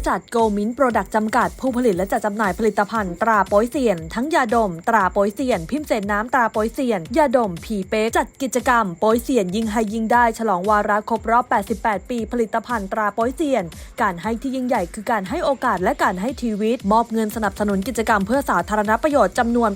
ริษัทโกมินโปรดักต์จำกัด ผู้ผลิตและจัดจำหน่ายผลิตภัณฑ์ตราโป๊ยเซียน ทั้งยาดม ตราโป๊ยเซียน พิมพ์เศษน้ำตราโป๊ยเซียน ยาดมผีเป๊กจัดกิจกรรมโป๊ยเซียนยิงให้ยิงได้ ฉลองวาระครบรอบ 88 ปี ผลิตภัณฑ์ตราโป๊ยเซียน การให้ที่ยิ่งใหญ่คือการให้โอกาสและการให้ชีวิต มอบเงินสนับสนุนกิจกรรมเพื่อสาธารณประโยชน์จำนวน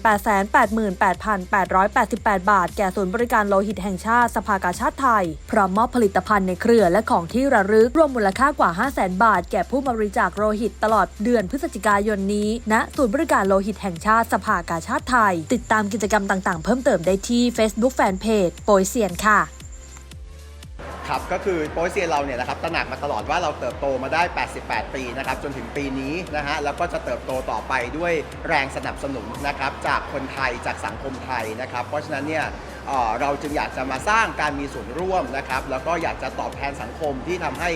888,888 บาท แก่ศูนย์บริการโลหิตแห่งชาติสภากาชาติไทยพร้อมมอบผลิตภัณฑ์ในเครือและของที่ระลึกรวมมูลค่ากว่า 500,000 บาท แก่ผู้มาบริจาคโลหิตตลอดเดือนพฤศจิกายนนี้ณศูนย์บริการโลหิตแห่งชาติสภากาชาติไทย ติดตามกิจกรรมต่างๆ เพิ่มเติมได้ที่ Facebook Fanpage โปยเซียนค่ะครับก็คือโปรเซียนเราเนี่ยนะครับตระหนักมาตลอดว่าเราเติบโตมาได้ 88 ปีนะครับจนถึงปีนี้นะฮะแล้วก็จะเติบโตต่อไปด้วยแรงสนับสนุนนะครับจากคนไทยจากสังคมไทยนะครับ เพราะฉะนั้นเนี่ย เราจึงอยากจะมาสร้างการมีส่วนร่วมนะครับ แล้วก็อยากจะตอบแทนสังคมที่ทำให้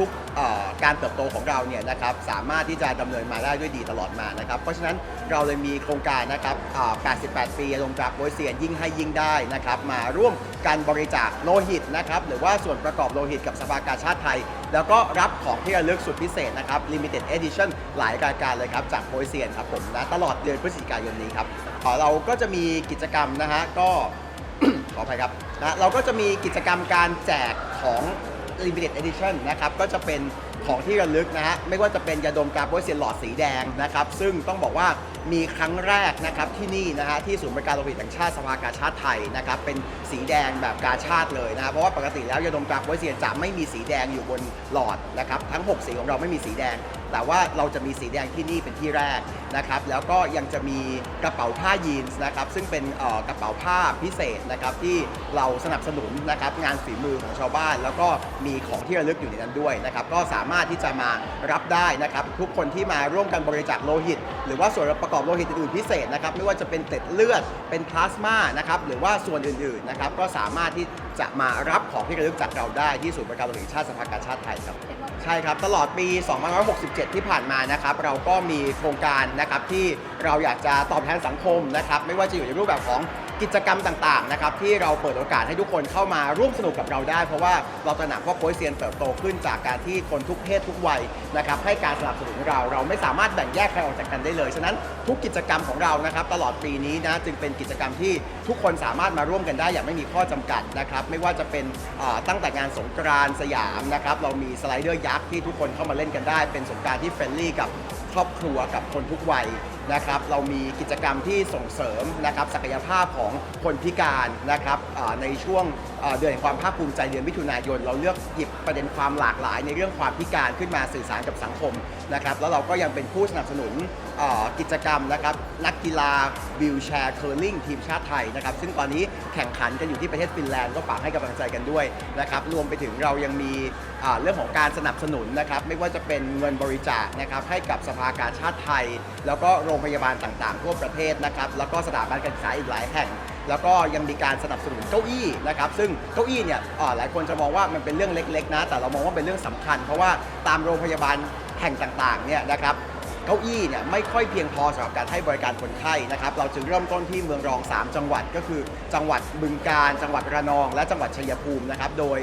ทุกๆการเติบโตของเราเนี่ยนะครับสามารถที่จะดำเนินมาได้ด้วยดีตลอดมานะครับ เพราะฉะนั้นเราเลยมีโครงการนะครับ 88 ปีลงจากโปรเซียนยิ่งให้ยิ่งได้นะครับ มาร่วมการบริจาคโลหิตนะครับ หรือว่าส่วนประกอบโลหิตกับสภากาชาติไทย แล้วก็รับของที่ระลึกสุดพิเศษนะครับ Limited Edition หลายรายการเลยครับจากโปรเซียนครับผมนะตลอดเดือนพฤศจิกายนนี้ครับเราก็จะมีกิจกรรมนะฮะก็ ขออภัยครับนะเราก็จะมีกิจกรรมการแจกของ Limited Edition นะครับ ก็จะเป็นของที่ระลึกนะฮะ ไม่ว่าจะเป็นยาดมกาโปเซียนหลอดสีแดงนะครับ ซึ่งต้องบอกว่ามีครั้งแรกนะครับที่นี่นะฮะที่ศูนย์บริการโลหิตแห่งชาติสภากาชาติไทยนะครับ เป็นสีแดงแบบกาชาติเลยนะเพราะว่าปกติแล้วยาดมกาโปเซียนจะไม่มีสีแดงอยู่บนหลอดนะครับ ทั้ง 6 สีของเราไม่มีสีแดง แต่ว่าเราจะมีสีแดงที่นี่เป็นที่แรกนะครับ แล้วก็ยังจะมีกระเป๋าผ้ายีนส์นะครับ ซึ่งเป็นเอ่อกระเป๋าผ้าพิเศษนะครับที่เราสนับสนุนนะครับงานฝีมือของชาวบ้าน แล้วก็มีของที่ระลึกอยู่ในนั้นด้วยนะครับก็สามารถที่จะมารับได้นะครับทุกคนที่มาร่วมกันบริจาคโลหิต หรือว่าส่วนประกอบโลหิตอื่นๆพิเศษนะครับไม่ว่าจะเป็นเกล็ดเลือดเป็นพลาสมานะครับหรือว่าส่วนอื่นๆนะครับก็สามารถที่จะมารับของที่ระลึกจากเราได้ที่ศูนย์บริการโลหิตแห่งชาติสภากาชาติไทยครับใช่ครับตลอดปี 2567ที่ผ่านมานะครับเราก็มีโครงการนะครับที่เราอยากจะตอบแทนสังคมนะครับไม่ว่าจะอยู่ในรูปแบบของ กิจกรรมต่างๆนะครับที่เราเปิดโอกาสให้ทุกคนเข้ามาร่วมสนุกกับเราได้ เพราะว่าเราตระหนักว่าโปยเซียนเติบโตขึ้นจากการที่คนทุกเพศทุกวัยนะครับให้การสนับสนุนเราเราไม่สามารถแบ่งแยกใครออกจากกันได้เลยฉะนั้นทุกกิจกรรมของเรานะครับตลอดปีนี้นะจึงเป็นกิจกรรมที่ทุกคนสามารถมาร่วมกันได้อย่างไม่มีข้อจำกัดนะครับไม่ว่าจะเป็นตั้งแต่งานสงกรานสยามนะครับเรามีสไลเดอร์ยักษ์ที่ทุกคนเข้ามาเล่นกันได้ เป็นสงการที่เฟรนลี่กับครอบครัวกับคนทุกวัย นะครับเรามีกิจกรรมที่ส่งเสริมนะครับศักยภาพของคนพิการนะครับในช่วงเดือนแห่งความภาคภูมิใจเดือนมิถุนายน เราเลือกหยิบประเด็นความหลากหลาย ในเรื่องความพิการขึ้นมาสื่อสารกับสังคมนะครับแล้วเราก็ยังเป็นผู้สนับสนุนกิจกรรมนะครับนักกีฬาวิวแชร์เคอร์ลิงทีมชาติไทยนะครับซึ่งตอนนี้แข่งขันกันอยู่ที่ประเทศฟินแลนด์ก็ฝากให้กำลังใจกันด้วยนะครับรวมไปถึงเรายังมีเรื่องของการสนับสนุนนะครับไม่ว่าจะเป็นเงินบริจาคนะครับให้กับสภากาชาติไทย แล้วก็โรงพยาบาลต่างๆ ทั่วประเทศนะครับ แล้วก็สถาบันการศึกษาอีกหลายแห่ง แล้วก็ยังมีการสนับสนุนเก้าอี้นะครับ ซึ่งเก้าอี้เนี่ยหลายคนจะมองว่ามันเป็นเรื่องเล็กๆนะ แต่เรามองว่าเป็นเรื่องสำคัญ เพราะว่าตามโรงพยาบาลแห่งต่างๆเนี่ยนะครับ เก้าอี้เนี่ยไม่ค่อยเพียงพอสำหรับการให้บริการคนไข้นะครับ เราจึงเริ่มต้นที่เมืองรอง 3 จังหวัดก็คือ จังหวัดบึงกาฬจังหวัดระนอง และจังหวัดชัยภูมินะครับโดย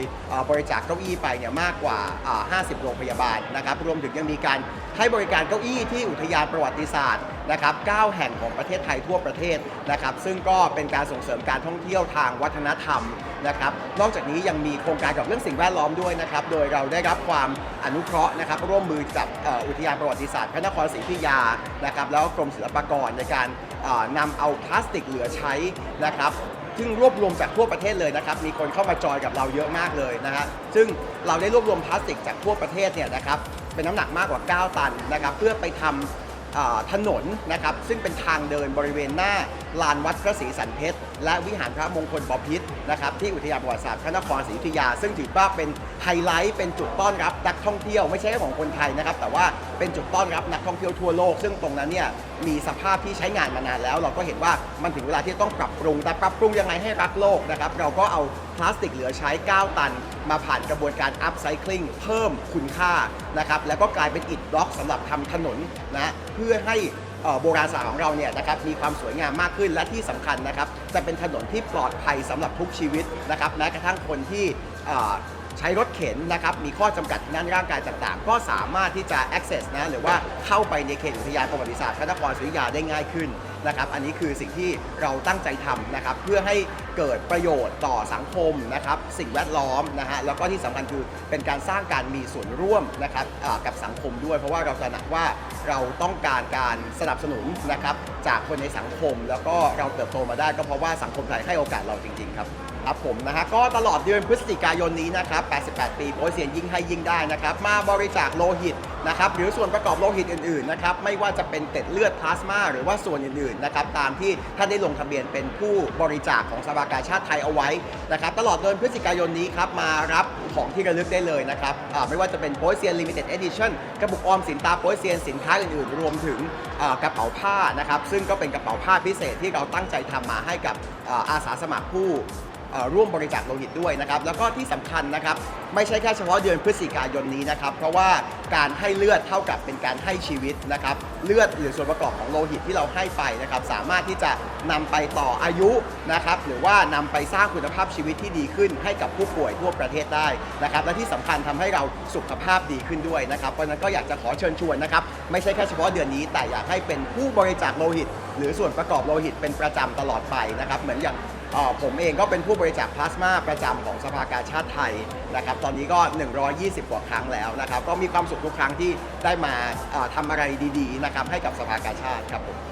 บริจาคเก้าอี้ไปเนี่ยมากกว่า 50 โรงพยาบาลนะครับรวมถึงยังมีการให้บริการเก้าอี้ที่อุทยานประวัติศาสตร์นะครับ9แห่งของประเทศไทยทั่วประเทศนะครับซึ่งก็เป็นการส่งเสริมการท่องเที่ยวทางวัฒนธรรมนะครับนอกจากนี้ยังมีโครงการเกี่ยวกับเรื่องสิ่งแวดล้อมด้วยนะครับโดยเราได้รับความอนุเคราะห์นะครับร่วมมือกับอุทยานประวัติศาสตร์พระนครศรีพิยานะครับแล้วก็กรมศิลปากรในการนำเอาพลาสติกเหลือใช้นะครับซึ่งรวบรวมจากทั่วประเทศเลยนะครับ มีคนเข้ามาจอยกับเราเยอะมากเลยนะฮะซึ่งเราได้รวบรวมพลาสติกจากทั่วประเทศเนี่ยนะครับเป็นน้ำหนักมากกว่า 9 ตันนะครับเพื่อไปทำอ่าถนนนะครับซึ่งเป็นทางเดินบริเวณหน้าลานวัดพระศรีสันเพชร และวิหารพระมงคลบพิตรนะครับที่อุทยานประวัติศาสตร์พระนครศรีอยุธยา ซึ่งถือว่าเป็นไฮไลท์เป็นจุดต้อนรับนักท่องเที่ยวไม่ใช่แค่ของคนไทยนะครับ แต่ว่าเป็นจุดต้อนรับนักท่องเที่ยวทั่วโลก ซึ่งตรงนั้นเนี่ยมีสภาพที่ใช้งานมานานแล้ว เราก็เห็นว่ามันถึงเวลาที่ต้องปรับปรุงแต่ปรับปรุงยังไงให้รักโลกนะครับเราก็เอาพลาสติกเหลือใช้ 9 ตัน มาผ่านกระบวนการอัพไซคลิงเพิ่มคุณค่านะครับแล้วก็กลายเป็นอิฐบล็อกสำหรับทำถนนนะเพื่อให้ โบราณสถานของเราเนี่ยนะครับมีความสวยงามมากขึ้นและที่สำคัญนะครับจะเป็นถนนที่ปลอดภัยสำหรับทุกชีวิตนะครับแม้กระทั่งคนที่ ใช้รถเข็นนะครับ มีข้อจำกัดทางด้านร่างกายต่างๆ ก็สามารถที่จะ access นะ หรือว่าเข้าไปในเขตอุทยานประวัติศาสตร์พระนครศรีอยุธยาได้ง่ายขึ้นนะครับ อันนี้คือสิ่งที่เราตั้งใจทำนะครับ เพื่อให้เกิดประโยชน์ต่อสังคมนะครับ สิ่งแวดล้อมนะฮะ แล้วก็ที่สำคัญคือเป็นการสร้างการมีส่วนร่วมนะครับกับสังคมด้วย เพราะว่าเราตระหนักว่าเราต้องการการสนับสนุนนะครับจากคนในสังคม แล้วก็เราเติบโตมาได้ก็เพราะว่าสังคมไทยให้โอกาสเราจริง ๆ ครับ ครับผมนะฮะก็ตลอดเดือนพฤศจิกายนนี้นะครับ 88 ปีโป้ยเซียนยิ่งให้ยิ่งได้นะครับ มาบริจาคโลหิตนะครับหรือส่วนประกอบโลหิตอื่นๆนะครับไม่ว่าจะเป็นเกล็ดเลือดพลาสมาหรือว่าส่วนอื่นๆนะครับตามที่ท่านได้ลงทะเบียนเป็นผู้บริจาคของสภากาชาติไทยเอาไว้นะครับตลอดเดือนพฤศจิกายนนี้ครับมารับของที่ระลึกได้เลยนะครับไม่ว่าจะเป็นโป้ยเซียนลิมิเต็ดเอดิชั่นกระปุกออมสินตาโป้ยเซียนสินค้าอื่นๆ รวมถึงกระเป๋าผ้านะครับซึ่งก็เป็นกระเป๋าผ้าพิเศษที่เราตั้งใจทำมาให้กับอาสาสมัครผู้ ร่วมบริจาคโลหิตด้วยนะครับแล้วก็ที่สำคัญนะครับไม่ใช่แค่เฉพาะเดือนพฤศจิกายนนี้นะครับเพราะว่าการให้เลือดเท่ากับเป็นการให้ชีวิตนะครับเลือดหรือส่วนประกอบของโลหิตที่เราให้ไปนะครับสามารถที่จะนำไปต่ออายุนะครับหรือว่านำไปสร้างคุณภาพชีวิตที่ดีขึ้น ให้กับผู้ป่วยทั่วประเทศได้นะครับและที่สำคัญทำให้เราสุขภาพดีขึ้นด้วยนะครับเพราะนั้นก็อยากจะขอเชิญชวนนะครับไม่ใช่แค่เฉพาะเดือนนี้แต่อยากให้เป็นผู้บริจาคโลหิต หรือส่วนประกอบโลหิตเป็นประจำตลอดไปนะครับเหมือนอย่าง ผมเองก็เป็นผู้บริจาคพลาสมาประจำของสภากาชาติไทยนะครับ ตอนนี้ก็ 120 กว่าครั้งแล้วนะครับ ก็มีความสุขทุกครั้งที่ได้มาเอ่อทำอะไรดีๆนะครับให้กับสภากาชาติครับผม